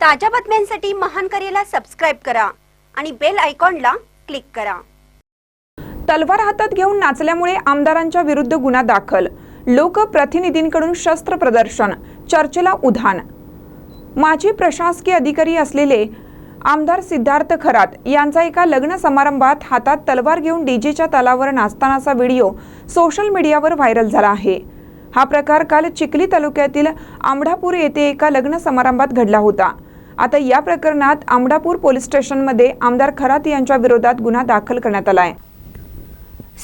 ताज्या बातम्यांसाठी महान करेला सबस्क्राईब करा आणि बेल आयकॉनला क्लिक करा. तलवार हातात घेऊन नाचल्यामुळे आमदारांच्या विरुद्ध गुन्हा दाखल. लोकप्रतिनिधींकडून शस्त्र प्रदर्शन चर्चेला उधाण. माजी प्रशासकीय अधिकारी असलेले आमदार सिद्धार्थ खरात यांचा एका लग्न समारंभात हातात तलवार घेऊन डीजेच्या तालावर नाचतानाचा व्हिडिओ सोशल मीडियावर व्हायरल झाला आहे. हा प्रकार काल चिखली तालुक्यातील आमढापूर येथे एका लग्न समारंभात घडला होता. आता या प्रकरणात आमडापूर पोलीस स्टेशनमध्ये आमदार खरात यांच्या विरोधात गुन्हा दाखल करण्यात आला आहे.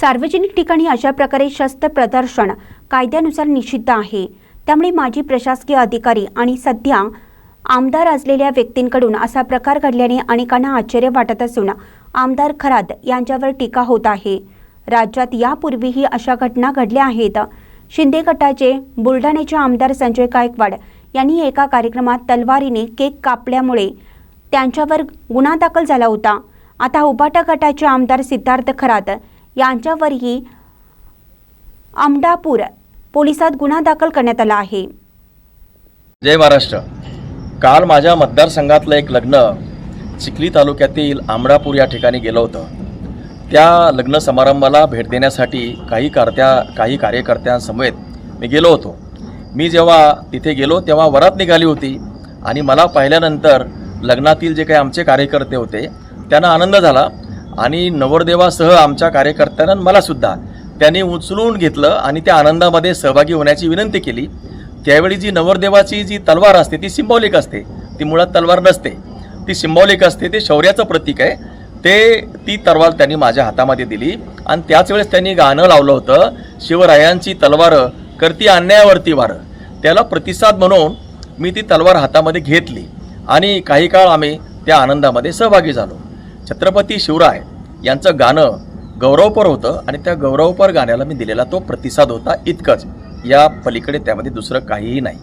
सार्वजनिक ठिकाणी अशा प्रकारे शस्त्र प्रदर्शन कायद्यानुसार निषिद्ध आहे. त्यामुळे माजी प्रशासकीय अधिकारी आणि सध्या आमदार असलेल्या व्यक्तींकडून असा प्रकार घडल्याने अनेकांना आश्चर्य वाटत असून आमदार खरात यांच्यावर टीका होत आहे. राज्यात यापूर्वीही अशा घटना घडल्या आहेत. शिंदे गटाचे बुलढाण्याचे आमदार संजय गायकवाड यांनी एका कार्यक्रमात तलवारीने केक कापल्यामुळे त्यांच्यावर गुन्हा दाखल झाला होता. आता उपाटा गटाचे आमदार सिद्धार्थ खरात यांच्यावरही आमडापूर पोलिसात गुन्हा दाखल करण्यात आला आहे. जय महाराष्ट्र. काल माझ्या मतदारसंघातलं एक लग्न चिखली तालुक्यातील आमडापूर या ठिकाणी गेलं होतं. त्या लग्न समारंभाला भेट देण्यासाठी काही कार्त्या काही कार्यकर्त्यांसमवेत मी गेलो होतो. मी जेव्हा तिथे गेलो तेव्हा वरात निघाली होती आणि मला पाहिल्यानंतर लग्नातील जे काही आमचे कार्यकर्ते होते त्यांना आनंद झाला आणि नवरदेवासह आमच्या कार्यकर्त्यांना मलासुद्धा त्यांनी उचलून घेतलं आणि त्या आनंदामध्ये सहभागी होण्याची विनंती केली. त्यावेळी जी नवरदेवाची जी तलवार असते ती सिंबॉलिक असते. ती मुळात तलवार नसते. ती सिंबॉलिक असते ते शौर्याचं प्रतीक आहे. ते ती तलवार त्यांनी माझ्या हातामध्ये दिली आणि त्याच वेळेस त्यांनी गाणं लावलं होतं शिवरायांची तलवार करती अन्यायावरती वारं. त्याला प्रतिसाद म्हणून मी ती तलवार हातामध्ये घेतली आणि काही काळ आम्ही त्या आनंदामध्ये सहभागी झालो. छत्रपती शिवराय यांचं गाणं गौरवपर होतं आणि त्या गौरवपर गाण्याला मी दिलेला तो प्रतिसाद होता इतकंच. या पलीकडे त्यामध्ये दुसरं काहीही नाही.